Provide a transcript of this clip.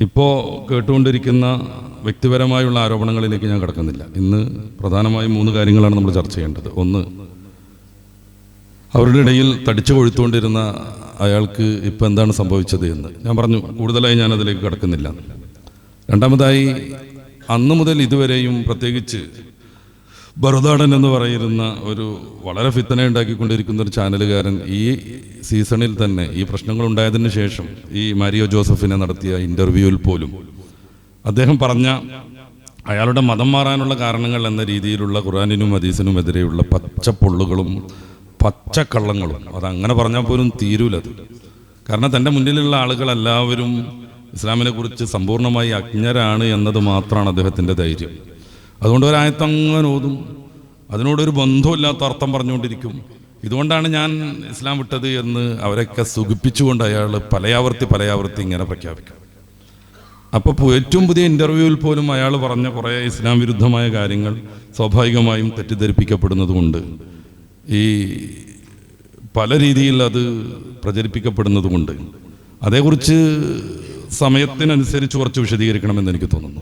ഇപ്പോൾ കേട്ടുകൊണ്ടിരിക്കുന്ന വ്യക്തിപരമായുള്ള ആരോപണങ്ങളിലേക്ക് ഞാൻ കടക്കുന്നില്ല. ഇന്ന് പ്രധാനമായും മൂന്ന് കാര്യങ്ങളാണ് നമ്മൾ ചർച്ച ചെയ്യേണ്ടത്. ഒന്ന് അവരുടെ ഇടയിൽ തടിച്ചു കൊഴുത്തുകൊണ്ടിരുന്ന അയാൾക്ക് ഇപ്പം എന്താണ് സംഭവിച്ചത് എന്ന്. ഞാൻ പറഞ്ഞു കൂടുതലായി ഞാൻ അതിലേക്ക് കടക്കുന്നില്ല. രണ്ടാമതായി അന്ന് മുതൽ ഇതുവരെയും പ്രത്യേകിച്ച് ബറുദാടൻ എന്ന് പറയുന്ന ഒരു വളരെ ഫിത്തന ഉണ്ടാക്കിക്കൊണ്ടിരിക്കുന്ന ഒരു ചാനലുകാരൻ ഈ സീസണിൽ തന്നെ ഈ പ്രശ്നങ്ങൾ ഉണ്ടായതിന് ശേഷം ഈ മാരിയോ ജോസഫിനെ നടത്തിയ ഇന്റർവ്യൂവിൽ പോലും അദ്ദേഹം പറഞ്ഞ അയാളുടെ മതം മാറാനുള്ള കാരണങ്ങൾ എന്ന രീതിയിലുള്ള ഖുറാനിനും ഹദീസിനും എതിരെയുള്ള പച്ചപ്പൊള്ളുകളും പച്ചക്കള്ളങ്ങളും. അതങ്ങനെ പറഞ്ഞാൽ പോലും തീരൂലത് കാരണം തന്റെ മുന്നിലുള്ള ആളുകളെല്ലാവരും ഇസ്ലാമിനെ കുറിച്ച് സമ്പൂർണമായി അജ്ഞരാണ് എന്നത് മാത്രമാണ് അദ്ദേഹത്തിന്റെ ധൈര്യം. അതുകൊണ്ട് ഒരായത്തങ്ങനെ ഓതും. അതിനോടൊരു ബന്ധമില്ലാത്ത അർത്ഥം പറഞ്ഞുകൊണ്ടിരിക്കും. ഇതുകൊണ്ടാണ് ഞാൻ ഇസ്ലാം വിട്ടത് എന്ന് അവരൊക്കെ സുഖിപ്പിച്ചുകൊണ്ട് അയാൾ പലയാവർത്തി പലയാവർത്തി ഇങ്ങനെ പ്രഖ്യാപിക്കും. അപ്പോൾ ഏറ്റവും പുതിയ ഇന്റർവ്യൂവിൽ പോലും അയാൾ പറഞ്ഞ കുറേ ഇസ്ലാം വിരുദ്ധമായ കാര്യങ്ങൾ സ്വാഭാവികമായും തെറ്റിദ്ധരിപ്പിക്കപ്പെടുന്നതുകൊണ്ട് ഈ പല രീതിയിൽ അത് പ്രചരിപ്പിക്കപ്പെടുന്നതുകൊണ്ട് അതേക്കുറിച്ച് സമയത്തിനനുസരിച്ച് കുറച്ച് വിശദീകരിക്കണമെന്ന് എനിക്ക് തോന്നുന്നു.